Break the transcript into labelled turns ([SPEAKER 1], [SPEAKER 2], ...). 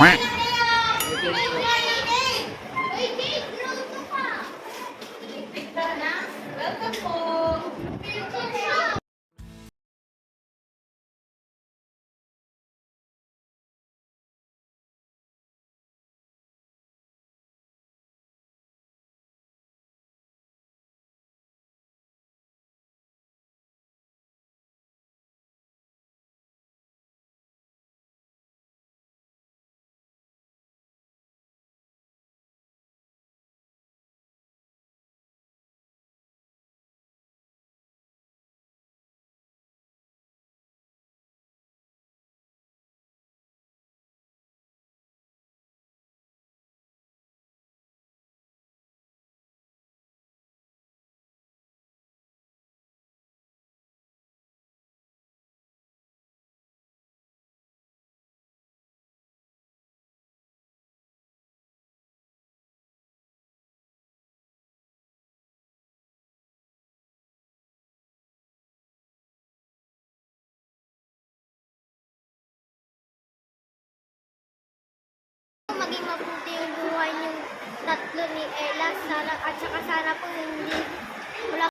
[SPEAKER 1] Quack. Tatlo ni Ella, sana, at saka sana po hindi wala